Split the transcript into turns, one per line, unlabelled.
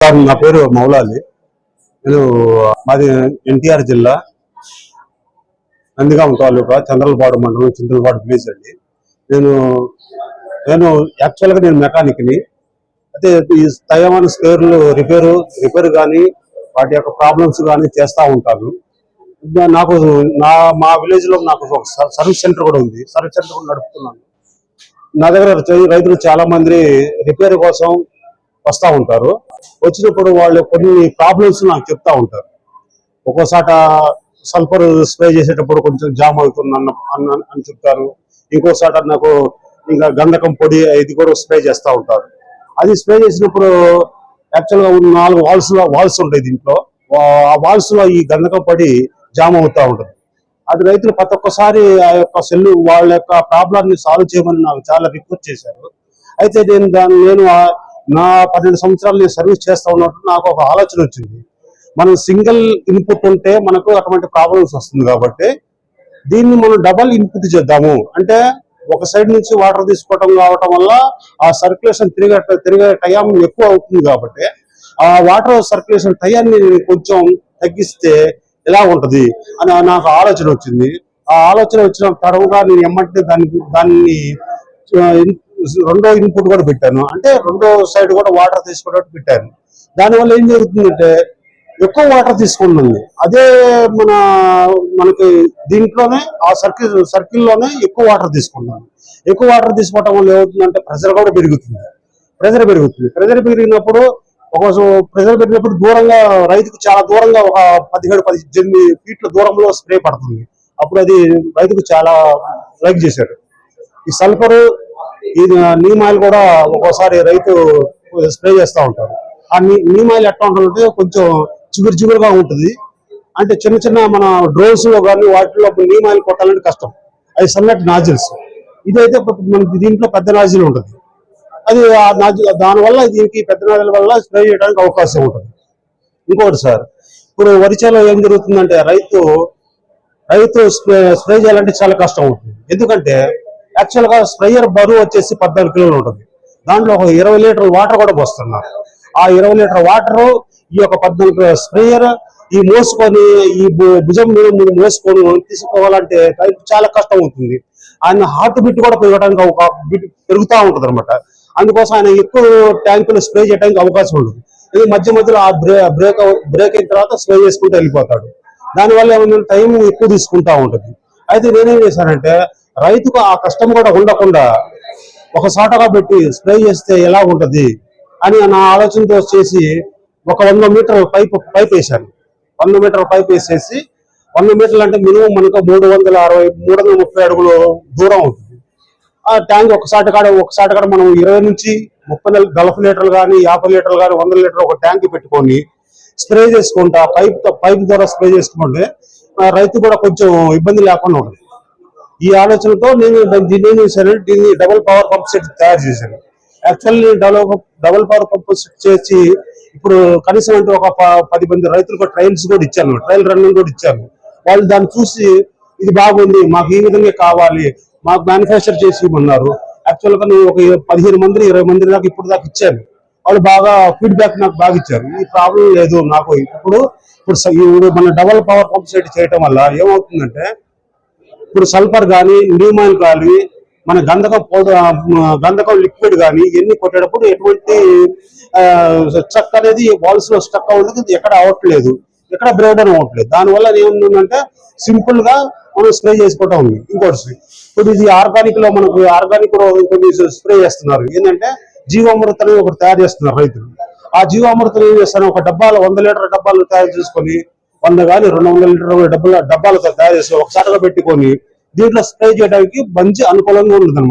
Sir నా పేరు మౌలాలి. నేను మాది ఎన్టీఆర్ జిల్లా నందిగామ తాలూకా చంద్రలపాడు మండలం చింతలపాడు విలేజ్ అండి. నేను నేను యాక్చువల్గా నేను మెకానిక్ని అయితే ఈ తయమైన స్పేర్లు రిపేరు రిపేర్ కానీ వాటి యొక్క ప్రాబ్లమ్స్ కానీ చేస్తూ ఉంటాను. నాకు నా మా విలేజ్లో నాకు ఒక సర్వీస్ సెంటర్ కూడా ఉంది. సర్వీస్ సెంటర్ కూడా నడుపుతున్నాను. నా దగ్గర రైతులు చాలా మంది రిపేర్ కోసం వస్తూ ఉంటారు. వచ్చినప్పుడు వాళ్ళు కొన్ని ప్రాబ్లమ్స్ నాకు చెప్తా ఉంటారు. ఒక్కోసాట సల్ఫర్ స్ప్రే చేసేటప్పుడు కొంచెం జామ్ అవుతుంది అన్న అన్న- అని చెప్తారు. ఇంకోసాట నాకు ఇంకా గంధకం పొడి ఇది కూడా స్ప్రే చేస్తూ ఉంటారు. అది స్ప్రే చేసినప్పుడు యాక్చువల్గా ఉన్న నాలుగు వాల్స్ వాల్స్ ఉంటాయి దీంట్లో. ఆ వాల్స్లో ఈ గంధకం పొడి జామ్ అవుతా ఉంటుంది. అది రైతులు ప్రతి ఒక్కసారి ఆ యొక్క సెల్లు వాళ్ళ యొక్క ప్రాబ్లాన్ని సాల్వ్ చేయమని నాకు చాలా రిక్వెస్ట్ చేశారు. అయితే నేను దాన్ని నేను నా పన్నెండు సంవత్సరాలు నేను సర్వీస్ చేస్తా ఉన్నట్టు నాకు ఒక ఆలోచన వచ్చింది. మనం సింగిల్ ఇన్పుట్ ఉంటే మనకు అటువంటి ప్రాబ్లమ్స్ వస్తుంది కాబట్టి దీన్ని మనం డబల్ ఇన్పుట్ చేద్దాము. అంటే ఒక సైడ్ నుంచి వాటర్ తీసుకోవటం కావటం వల్ల ఆ సర్క్యులేషన్ తిరిగే తిరిగే టైం ఎక్కువ అవుతుంది కాబట్టి ఆ వాటర్ సర్క్యులేషన్ టయాన్ని కొంచెం తగ్గిస్తే ఎలా ఉంటుంది అని నాకు ఆలోచన వచ్చింది. ఆ ఆలోచన వచ్చిన తర్వాత నేను ఎమ్మంటే దాన్ని దాన్ని రెండో ఇన్పుట్ కూడా పెట్టాను. అంటే రెండో సైడ్ కూడా వాటర్ తీసుకోవడానికి పెట్టాను. దానివల్ల ఏం జరుగుతుందంటే ఎక్కువ వాటర్ తీసుకుంటుంది. అదే మన మనకి దీంట్లోనే ఆ సర్కిల్ సర్కిల్లోనే ఎక్కువ వాటర్ తీసుకుంటాను ఎక్కువ వాటర్ తీసుకోవటం వల్ల ఏమవుతుందంటే ప్రెషర్ కూడా పెరుగుతుంది. ప్రెషర్ పెరుగుతుంది. ప్రెషర్ పెరిగినప్పుడు ఒక ప్రెషర్ పెరిగినప్పుడు దూరంగా రైతుకు చాలా దూరంగా ఒక పదిహేడు పద్దెనిమిది ఫీట్ల దూరంలో స్ప్రే పడుతుంది. అప్పుడు అది రైతుకు చాలా లైక్ చేశారు ఈ సల్ఫర్ ఇది నీమ్ ఆయిల్ కూడా ఒక్కోసారి రైతు స్ప్రే చేస్తూ ఉంటారు. ఆ నీ నీమ్ ఆయిల్ ఎట్లా ఉంటుందంటే కొంచెం చిగురు చిగురుగా ఉంటుంది. అంటే చిన్న చిన్న మన డ్రోన్స్లో కానీ వాటిలో నీమ్ ఆయిల్ కొట్టాలంటే కష్టం. అది సన్నటి నాజిల్స్. ఇదైతే మనకి దీంట్లో పెద్ద నాజిల్ ఉంటుంది. అది ఆ నాజిల్ దానివల్ల దీనికి పెద్ద నాజిల్ వల్ల స్ప్రే చేయడానికి అవకాశం ఉంటుంది. ఇంకోటి సార్ ఇప్పుడు వరిచేలో ఏం జరుగుతుందంటే రైతు రైతు స్ప్రే స్ప్రే చేయాలంటే చాలా కష్టం అవుతుంది ఎందుకంటే యాక్చువల్గా స్ప్రేయర్ బరువు వచ్చేసి పద్నాలుగు కిలోలు ఉంటుంది. దాంట్లో ఒక ఇరవై లీటర్ వాటర్ కూడా పోస్తున్నారు. ఆ ఇరవై లీటర్ వాటర్ ఈ యొక్క పద్నాలుగు స్ప్రేయర్ ఈ మోసుకొని ఈ భు- భుజం మీద మోసుకొని తీసుకోవాలంటే చాలా కష్టం అవుతుంది. ఆయన హార్ట్ బిట్ కూడా పెరగడానికి ఒక బిట్ పెరుగుతూ ఉంటుంది అనమాట అందుకోసం ఆయన ఎక్కువ ట్యాంకులు స్ప్రే చేయడానికి అవకాశం ఉంటుంది. ఇది మధ్య మధ్యలో ఆ బ్రే బ్రేక్ బ్రేక్ అయిన తర్వాత స్ప్రే చేసుకుంటూ వెళ్ళిపోతాడు. దానివల్ల ఏమైనా టైం ఎక్కువ తీసుకుంటా ఉంటుంది. అయితే నేనేం చేశానంటే రైతుకు ఆ కష్టం కూడా ఉండకుండా ఒక సాటగా పెట్టి స్ప్రే చేస్తే ఎలా ఉంటుంది అని నా ఆలోచనతో చేసి ఒక వంద మీటర్ పైప్ పైప్ వేశాను. వంద మీటర్ పైప్ వేసేసి వంద మీటర్లు అంటే మినిమం మనకు మూడు వందల అరవై మూడు వందల ముప్పై అడుగులు దూరం అవుతుంది ఆ ట్యాంక్ ఒకసారి కాడ ఒకసారి కాడ మనం ఇరవై నుంచి ముప్పై నలభై లీటర్లు కానీ యాభై లీటర్లు కానీ వంద లీటర్ ఒక ట్యాంక్ పెట్టుకొని స్ప్రే చేసుకుంటా పైప్ పైప్ ద్వారా స్ప్రే చేసుకుంటే ఆ రైతు కూడా కొంచెం ఇబ్బంది లేకుండా ఉంటుంది. ఈ ఆలోచనతో నేను దీన్ని ఏం చేశాను? దీన్ని డబుల్ పవర్ పంప్ సెట్ తయారు చేశాను. Actually double double power pump set చేసి ఇప్పుడు కనీసం అంటే ఒక ప- పది మంది రైతులకు ట్రయల్స్ కూడా ఇచ్చాను. ట్రయల్ రన్నింగ్ కూడా ఇచ్చాను. వాళ్ళు దాన్ని చూసి ఇది బాగుంది మాకు ఈ విధంగా కావాలి మాకు మ్యానుఫ్యాక్చర్ చేసి ఇవ్వమన్నారు. యాక్చువల్గా నేను ఒక పదిహేను మంది ఇరవై మంది దాకా ఇప్పుడు దాకా ఇచ్చాను. వాళ్ళు బాగా ఫీడ్బ్యాక్ నాకు బాగా ఇచ్చారు. ఈ ప్రాబ్లం లేదు నాకు. ఇప్పుడు ఇప్పుడు ఇప్పుడు మన డబల్ పవర్ పంప్ సెట్ చేయటం వల్ల ఏమవుతుందంటే ఇప్పుడు సల్ఫర్ కానీ న్యూమాన్ కానీ మన గంధకం పౌడర్ గంధకం లిక్విడ్ కానీ ఇవన్నీ కొట్టేటప్పుడు ఎటువంటి స్ట్రక్ అనేది బాల్స్లో స్ట్రక్ అవ్వడానికి ఎక్కడ అవ్వట్లేదు ఎక్కడ బ్రేడన్ అవ్వట్లేదు. దానివల్ల ఏముందంటే సింపుల్గా మనం స్ప్రే చేసుకోవటం ఉంది. ఇంకోటి ఇప్పుడు ఇది ఆర్గానిక్లో మనకు ఆర్గానిక్ కొన్ని స్ప్రే చేస్తున్నారు. ఏంటంటే జీవామృతం ఒకటి తయారు చేస్తున్నారు రైతులు. ఆ జీవామృతం ఏం చేస్తారు ఒక డబ్బాలు వంద లీటర్ డబ్బాలు తయారు చేసుకొని వంద కానీ రెండు వందల లీటర్ డబ్బుల డబ్బాలతో తయారు చేసి ఒకసారిగా పెట్టుకొని దీంట్లో స్ప్రే చేయడానికి మంచి అనుకూలంగా ఉంటుంది